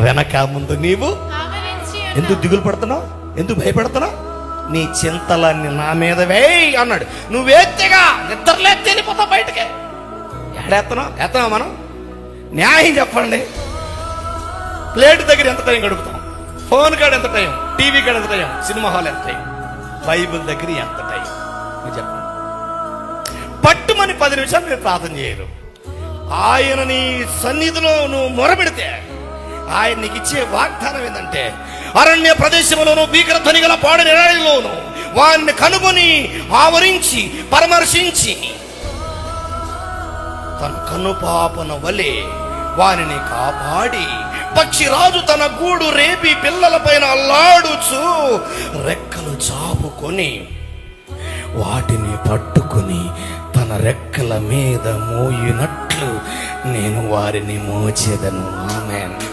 వెనక ముందు నీవు ఎందుకు దిగులు పడుతున్నావు? ఎందుకు భయపడుతున్నావు? నీ చింతలన్నీ నా మీద వేయి అన్నాడు. నువ్వేత్తేగా నిద్రలేదు తెలిపోతావు బయటకి. ఎడేస్తున్నావు ఎత్తనావు మనం? న్యాయం చెప్పండి. ప్లేట్ దగ్గర ఎంత టైం గడుపుతాం? ఫోన్ కాడ ఎంత టైం? టీవీ కాడ ఎంత టైం? సినిమా హాల్ ఎంత టైం? బైబిల్ దగ్గర ఎంత టైం? చెప్పండి. పట్టుమని పది నిమిషాలు మీరు ప్రార్థన చేయరు. ఆయన నీ సన్నిధిలో నువ్వు మొరబెడితే ఆయన నీకు ఇచ్చే వాగ్దానం ఏంటంటే అరణ్య ప్రదేశంలోను భీకర ధ్వనిగల పాడు నిరాయిలోను వారిని కనుగొని ఆవరించి పరామర్శించి. తన కనుపాపన వలె వారిని కాపాడి పక్షిరాజు తన గూడు రేపి పిల్లలపైన అల్లాడుచు రెక్కలు చాపుకొని వాటిని పట్టుకుని తన రెక్కల మీద మోయినట్లు నేను వారిని మోచేదను. ఆమెను.